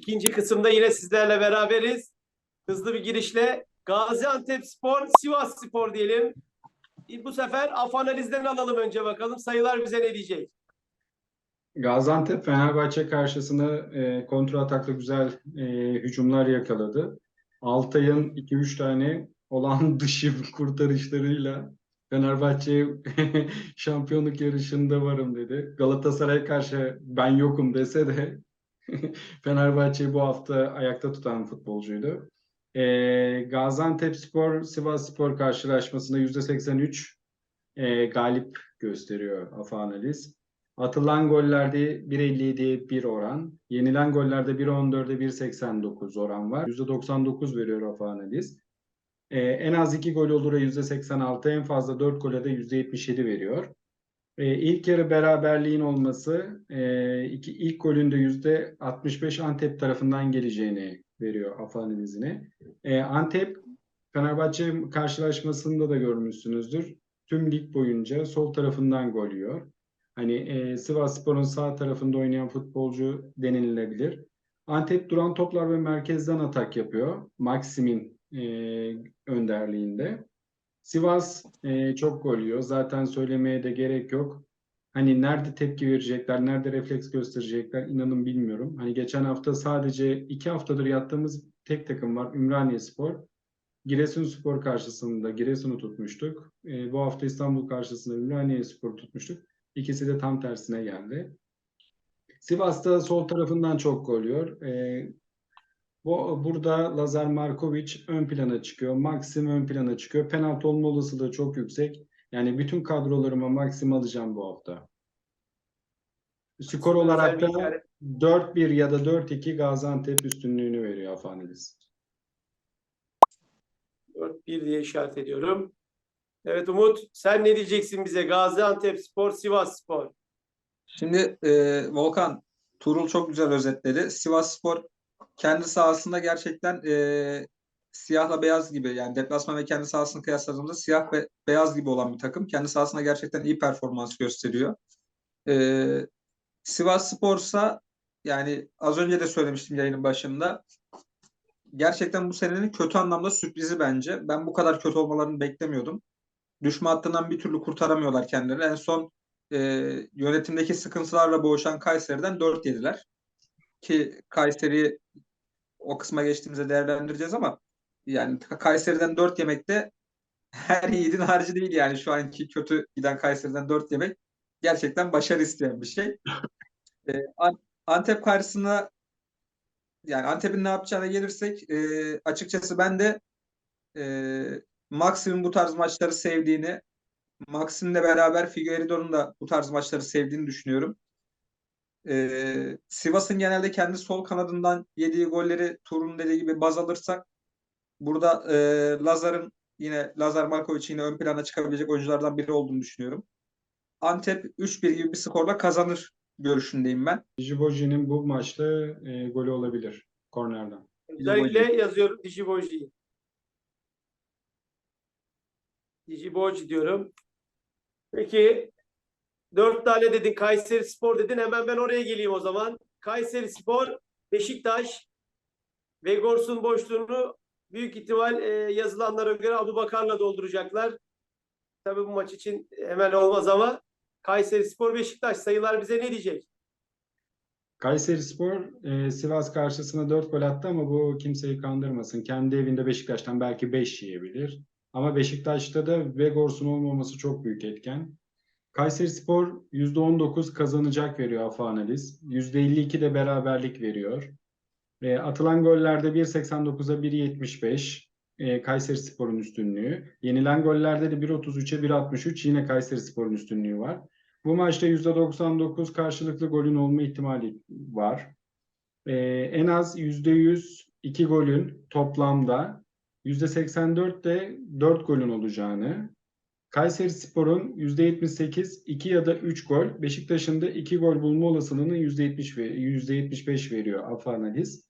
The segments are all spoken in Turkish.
İkinci kısımda yine sizlerle beraberiz. Hızlı bir girişle Gaziantep Spor, Sivas Spor diyelim. Bu sefer AF analizden alalım önce bakalım. Sayılar bize ne diyecek? Gaziantep Fenerbahçe karşısında e, kontra atakla güzel e, hücumlar yakaladı. Altay'ın 2-3 tane olan dışı kurtarışlarıyla Fenerbahçe şampiyonluk yarışında varım dedi. Galatasaray karşı ben yokum dese de Fenerbahçe'yi bu hafta ayakta tutan futbolcuydu. E, Gaziantep Spor, Sivas Spor karşılaşmasında %83 e, galip gösteriyor AFA analiz. Atılan gollerde 1.57'ye 1 oran. Yenilen gollerde 1.14'e 1.89 oran var. %99 veriyor AFA analiz. Ee, en az 2 gol olur'a %86, en fazla 4 gole de %77 veriyor. Ee, ilk yarı beraberliğin olması e, iki, ilk golün de %65 Antep tarafından geleceğini veriyor AFA analizine. Ee, Antep Fenerbahçe karşılaşmasında da görmüşsünüzdür. Tüm lig boyunca sol tarafından gol yiyor. Hani e, Sivasspor'un sağ tarafında oynayan futbolcu denilebilir. Antep duran toplar ve merkezden atak yapıyor. Maxim'in e, önderliğinde. Sivas e, çok gol yiyor. Zaten söylemeye de gerek yok. Hani nerede tepki verecekler, nerede refleks gösterecekler inanın bilmiyorum. Hani geçen hafta sadece iki haftadır yattığımız tek takım var. Ümraniye Spor. Giresunspor karşısında Giresun'u tutmuştuk. E, bu hafta İstanbul karşısında Ümraniye Spor tutmuştuk. İkisi de tam tersine geldi. Sivas'ta sol tarafından çok gol yiyor. Ee, bu, burada Lazar Markovic ön plana çıkıyor. Maxim ön plana çıkıyor. Penaltı olma olasılığı çok yüksek. Yani bütün kadrolarıma Maxim alacağım bu hafta. Skor olarak da 4-1 ya da 4-2 Gaziantep üstünlüğünü veriyor Afanidis. 4-1 diye işaret ediyorum. Evet Umut, sen ne diyeceksin bize? Gaziantep Spor, Sivas Spor. Şimdi e, Volkan, Tuğrul çok güzel özetledi. Sivas Spor kendi sahasında gerçekten e, siyahla beyaz gibi yani deplasman ve kendi sahasını kıyasladığımızda siyah ve beyaz gibi olan bir takım. Kendi sahasında gerçekten iyi performans gösteriyor. E, Sivas Spor'sa yani az önce de söylemiştim yayının başında gerçekten bu senenin kötü anlamda sürprizi bence. Ben bu kadar kötü olmalarını beklemiyordum. Düşme hattından bir türlü kurtaramıyorlar kendileri. En son e, yönetimdeki sıkıntılarla boğuşan Kayseri'den 4 yediler. Ki Kayseri'yi o kısma geçtiğimizde değerlendireceğiz ama yani Kayseri'den 4 yemek de her yiğidin harcı değil yani şu anki kötü giden Kayseri'den 4 yemek gerçekten başarı isteyen bir şey. E, Antep karşısında yani Antep'in ne yapacağına gelirsek e, açıkçası ben de e, Maxim'in bu tarz maçları sevdiğini, Maxim'le beraber Figueiredo'nun da bu tarz maçları sevdiğini düşünüyorum. Ee, Sivas'ın genelde kendi sol kanadından yediği golleri Turun dediği gibi baz alırsak burada e, Lazar'ın yine Lazar Markovic yine ön plana çıkabilecek oyunculardan biri olduğunu düşünüyorum. Antep 3-1 gibi bir skorla kazanır görüşündeyim ben. Dijiboji'nin bu maçta e, golü olabilir kornerden. Özellikle yazıyorum Dijiboji'yi. Dijiboji diyorum. Peki dört tane dedin Kayseri Spor dedin. Hemen ben oraya geleyim o zaman. Kayseri Spor, Beşiktaş, Vegors'un boşluğunu büyük ihtimal e, yazılanlara göre Abu Bakar'la dolduracaklar. Tabii bu maç için hemen olmaz ama Kayseri Spor, Beşiktaş sayılar bize ne diyecek? Kayseri Spor e, Sivas karşısında 4 gol attı ama bu kimseyi kandırmasın. Kendi evinde Beşiktaş'tan belki 5 yiyebilir. Ama Beşiktaş'ta da Vegors'un olmaması çok büyük etken. Kayseri Spor %19 kazanacak veriyor AFA analiz. %52 de beraberlik veriyor. E, atılan gollerde 1.89'a 1.75 e, Kayseri Spor'un üstünlüğü. Yenilen gollerde de 1.33'e 1.63 yine Kayseri Spor'un üstünlüğü var. Bu maçta %99 karşılıklı golün olma ihtimali var. E, en az %100 iki golün toplamda %84 de 4 golün olacağını, Kayseri Spor'un %78 2 ya da 3 gol, Beşiktaş'ın da 2 gol bulma olasılığını %70 ve %75 veriyor AFA analiz.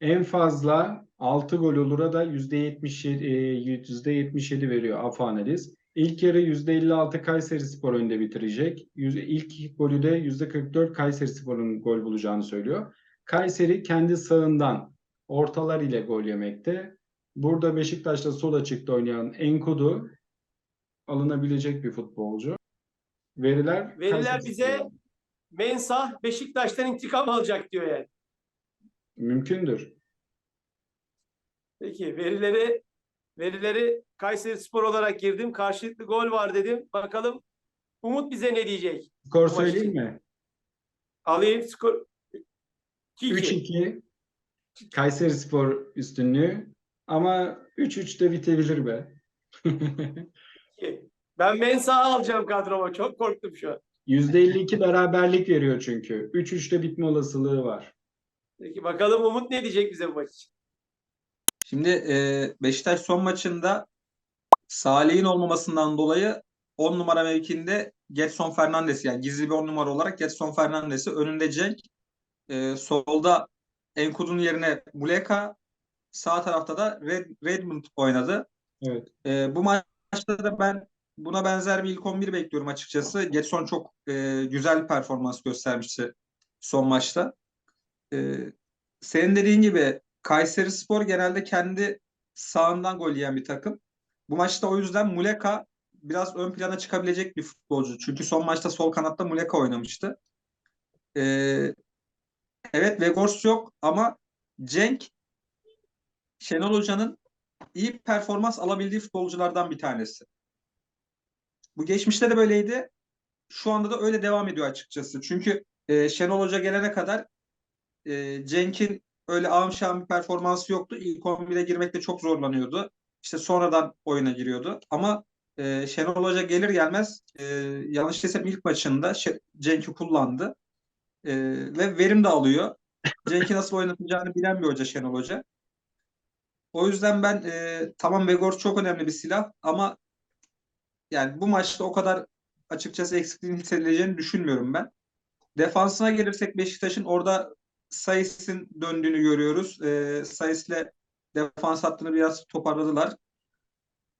En fazla 6 gol olura da %77, %77 veriyor AFA analiz. İlk yarı %56 Kayseri Spor önde bitirecek. İlk golü de %44 Kayseri Spor'un gol bulacağını söylüyor. Kayseri kendi sağından ortalar ile gol yemekte. Burada Beşiktaş'ta sol açıkta oynayan Enkudu alınabilecek bir futbolcu. Veriler Veriler bize Spor'dan. Mensah Beşiktaş'tan intikam alacak diyor yani. mümkündür. Peki verileri verileri Kayseri Spor olarak girdim. Karşılıklı gol var dedim. Bakalım Umut bize ne diyecek? Skor maç söyleyeyim mi? Alayım skor 2-2. 3-2 Kayseri Spor üstünlüğü ama 3-3 de bitebilir be. Ben Mensah'ı alacağım kadroma. Çok korktum şu an. %52 beraberlik veriyor çünkü. 3-3'te bitme olasılığı var. Peki bakalım Umut ne diyecek bize bu maç için? Şimdi e, Beşiktaş son maçında Salih'in olmamasından dolayı 10 numara mevkinde Getson Fernandes yani gizli bir 10 numara olarak Getson Fernandes'i önünde Cenk e, solda Enkudu'nun yerine Muleka sağ tarafta da Red, Redmond oynadı. Evet. E, bu maçta da ben buna benzer bir ilk 11 bekliyorum açıkçası. Getson çok e, güzel performans göstermişti son maçta. E, senin dediğin gibi Kayseri Spor genelde kendi sağından gol yiyen bir takım. Bu maçta o yüzden Muleka biraz ön plana çıkabilecek bir futbolcu. Çünkü son maçta sol kanatta Muleka oynamıştı. E, evet Vegors yok ama Cenk Şenol Hoca'nın iyi performans alabildiği futbolculardan bir tanesi. Bu geçmişte de böyleydi. Şu anda da öyle devam ediyor açıkçası. Çünkü e, Şenol Hoca gelene kadar e, Cenk'in öyle şahım bir performansı yoktu. İlk 11'e girmekte çok zorlanıyordu. İşte sonradan oyuna giriyordu. Ama e, Şenol Hoca gelir gelmez e, yanlış desem ilk maçında Cenk'i kullandı. E, ve verim de alıyor. Cenk'i nasıl oynatacağını bilen bir hoca Şenol Hoca. O yüzden ben e, tamam Vegors çok önemli bir silah ama yani bu maçta o kadar açıkçası eksikliğin hissedileceğini düşünmüyorum ben. Defansına gelirsek Beşiktaş'ın orada Sayıs'ın döndüğünü görüyoruz. E, Sayıs'le defans hattını biraz toparladılar.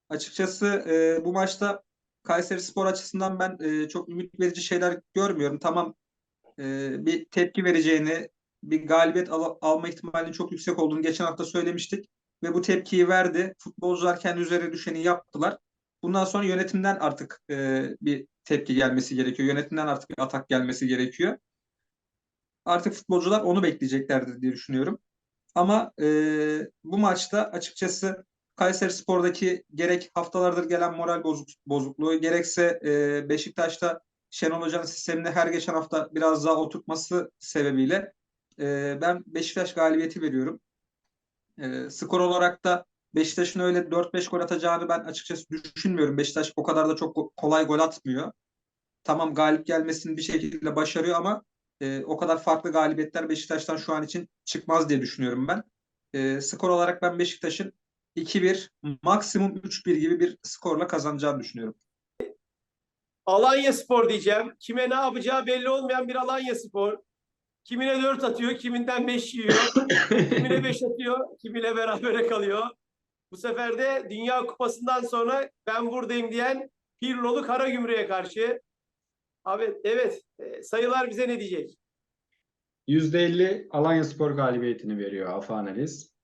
Açıkçası e, bu maçta Kayseri Spor açısından ben e, çok ümit verici şeyler görmüyorum. Tamam e, bir tepki vereceğini, bir galibiyet al- alma ihtimalinin çok yüksek olduğunu geçen hafta söylemiştik. Ve bu tepkiyi verdi. Futbolcular kendi üzerine düşeni yaptılar. Bundan sonra yönetimden artık e, bir tepki gelmesi gerekiyor. Yönetimden artık bir atak gelmesi gerekiyor. Artık futbolcular onu bekleyeceklerdir diye düşünüyorum. Ama e, bu maçta açıkçası Kayseri Spor'daki gerek haftalardır gelen moral bozuk, bozukluğu gerekse e, Beşiktaş'ta Şenol Hoca'nın sistemini her geçen hafta biraz daha oturtması sebebiyle e, ben Beşiktaş galibiyeti veriyorum. E, skor olarak da Beşiktaş'ın öyle 4-5 gol atacağını ben açıkçası düşünmüyorum. Beşiktaş o kadar da çok kolay gol atmıyor. Tamam galip gelmesini bir şekilde başarıyor ama e, o kadar farklı galibiyetler Beşiktaş'tan şu an için çıkmaz diye düşünüyorum ben. E, skor olarak ben Beşiktaş'ın 2-1 maksimum 3-1 gibi bir skorla kazanacağını düşünüyorum. Alanya Spor diyeceğim. Kime ne yapacağı belli olmayan bir Alanya Spor. Kimine 4 atıyor, kiminden 5 yiyor. kimine 5 atıyor, kimine berabere kalıyor. Bu sefer de Dünya Kupası'ndan sonra ben buradayım diyen Pirlolu Karagümrük'e karşı. Abi evet, e, sayılar bize ne diyecek? %50 Alanya Spor galibiyetini veriyor Alfa Analiz.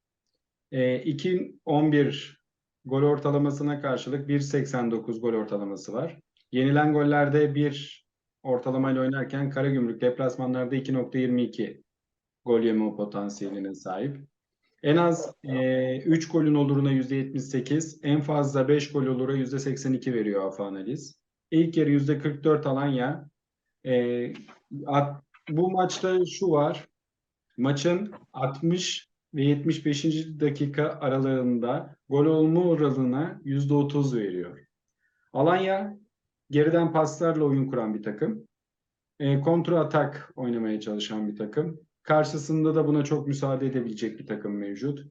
E, 2.11 gol ortalamasına karşılık 1.89 gol ortalaması var. Yenilen gollerde bir ortalamayla oynarken Karagümrük deplasmanlarda 2.22 gol yeme potansiyeline sahip. En az e, 3 golün oluruna %78, en fazla 5 gol olura %82 veriyor Alfa Analiz. İlk yarı %44 Alanya. E, at, bu maçta şu var. Maçın 60 ve 75. dakika aralığında gol olma oranına %30 veriyor. Alanya geriden paslarla oyun kuran bir takım. E, kontra atak oynamaya çalışan bir takım. Karşısında da buna çok müsaade edebilecek bir takım mevcut.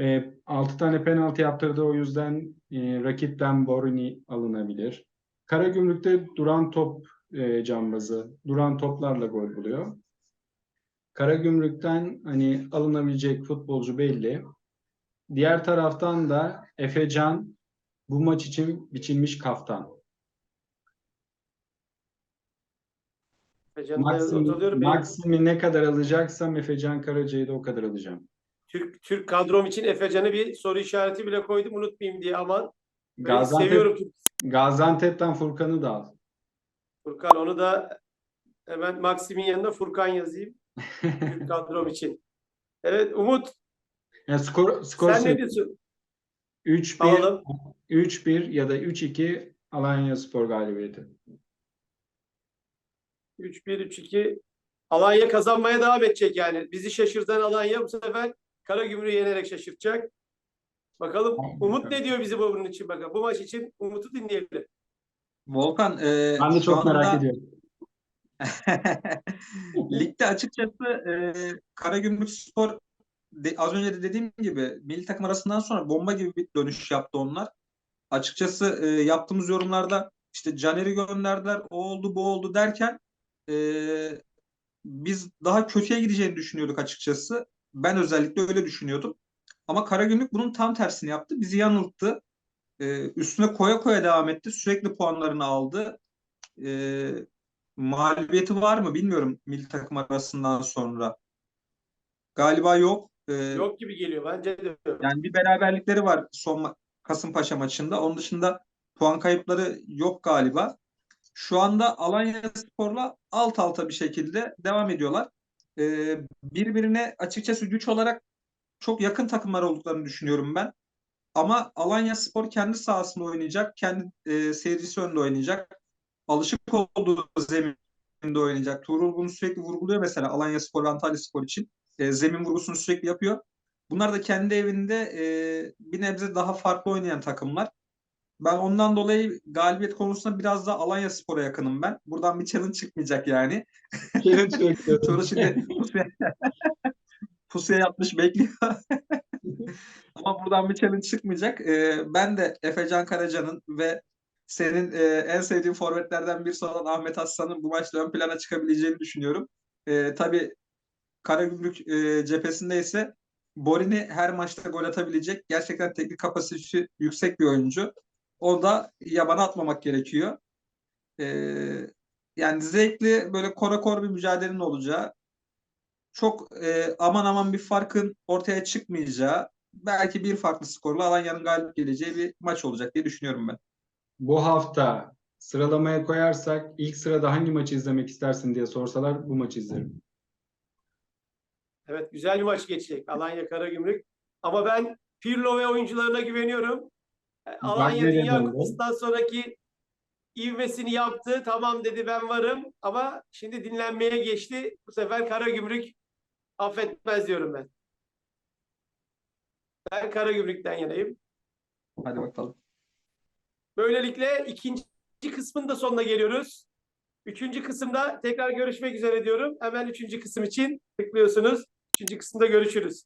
E, 6 tane penaltı yaptırdı o yüzden e, rakipten Borini alınabilir. Karagümrük'te duran top e, cambazı, duran toplarla gol buluyor. Karagümrük'ten hani alınabilecek futbolcu belli. Diğer taraftan da Efecan bu maç için biçilmiş kaftan. Maksim, Maksim'i ne kadar alacaksam Efecan Karaca'yı da o kadar alacağım. Türk, Türk kadrom için Efecan'ı bir soru işareti bile koydum unutmayayım diye aman. Böyle Gaziantep, seviyorum Gaziantep'ten Furkan'ı da al. Furkan onu da hemen Maksim'in yanına Furkan yazayım. Türk kadrom için. Evet Umut Yani skor, skor sen ne diyorsun? 3-1, Alalım. 3-1 ya da 3-2 Alanya Spor galibiyeti. 3-1-3-2 Alanya kazanmaya devam edecek yani. Bizi şaşırtan Alanya bu sefer Karagümrük'ü yenerek şaşırtacak. Bakalım Umut ne diyor bizi bu bunun için bakalım. Bu maç için Umut'u dinleyelim. Volkan e, Ben de çok merak anda- ediyorum. Ligde açıkçası e, Karagümrükspor de, az önce de dediğim gibi milli takım arasından sonra bomba gibi bir dönüş yaptı onlar. Açıkçası e, yaptığımız yorumlarda işte Caner'i gönderdiler, o oldu bu oldu derken e, biz daha kötüye gideceğini düşünüyorduk açıkçası. Ben özellikle öyle düşünüyordum. Ama Karagümrük bunun tam tersini yaptı. Bizi yanılttı. E, üstüne koya koya devam etti. Sürekli puanlarını aldı. E, mağlubiyeti var mı bilmiyorum milli takım arasından sonra. Galiba yok. Ee, Yok gibi geliyor bence de. Yani bir beraberlikleri var son Kasımpaşa maçında. Onun dışında puan kayıpları yok galiba. Şu anda Alanya Spor'la alt alta bir şekilde devam ediyorlar. Ee, birbirine açıkçası güç olarak çok yakın takımlar olduklarını düşünüyorum ben. Ama Alanya Spor kendi sahasında oynayacak, kendi e, seyircisi önünde oynayacak. Alışık olduğu zeminde oynayacak. Tuğrul bunu sürekli vurguluyor mesela Alanya Spor ve Antalya Spor için. E, zemin vurgusunu sürekli yapıyor. Bunlar da kendi evinde e, bir nebze daha farklı oynayan takımlar. Ben ondan dolayı galibiyet konusunda biraz daha Alanya Spor'a yakınım ben. Buradan bir challenge çıkmayacak yani. Challenge. Tuğrul şimdi pusuya, pusuya yatmış bekliyor. Ama buradan bir challenge çıkmayacak. E, ben de Efecan Karaca'nın ve senin e, en sevdiğin forvetlerden birisi olan Ahmet Aslan'ın bu maçta ön plana çıkabileceğini düşünüyorum. E, tabii Karagümrük e, cephesinde ise Borini her maçta gol atabilecek gerçekten teknik kapasitesi yüksek bir oyuncu. O da yabana atmamak gerekiyor. E, yani zevkli böyle korakor bir mücadelenin olacağı çok e, aman aman bir farkın ortaya çıkmayacağı belki bir farklı skorla Alanya'nın galip geleceği bir maç olacak diye düşünüyorum ben. Bu hafta sıralamaya koyarsak ilk sırada hangi maçı izlemek istersin diye sorsalar bu maçı izlerim. Evet güzel bir maç geçecek Alanya Karagümrük. Ama ben Pirlo ve oyuncularına güveniyorum. Alanya Dünya döndü. Kupası'ndan sonraki ivmesini yaptı. Tamam dedi ben varım. Ama şimdi dinlenmeye geçti. Bu sefer Karagümrük affetmez diyorum ben. Ben Karagümrük'ten yanayım. Hadi bakalım. Böylelikle ikinci kısmın da sonuna geliyoruz. Üçüncü kısımda tekrar görüşmek üzere diyorum. Hemen üçüncü kısım için tıklıyorsunuz. Üçüncü kısımda görüşürüz.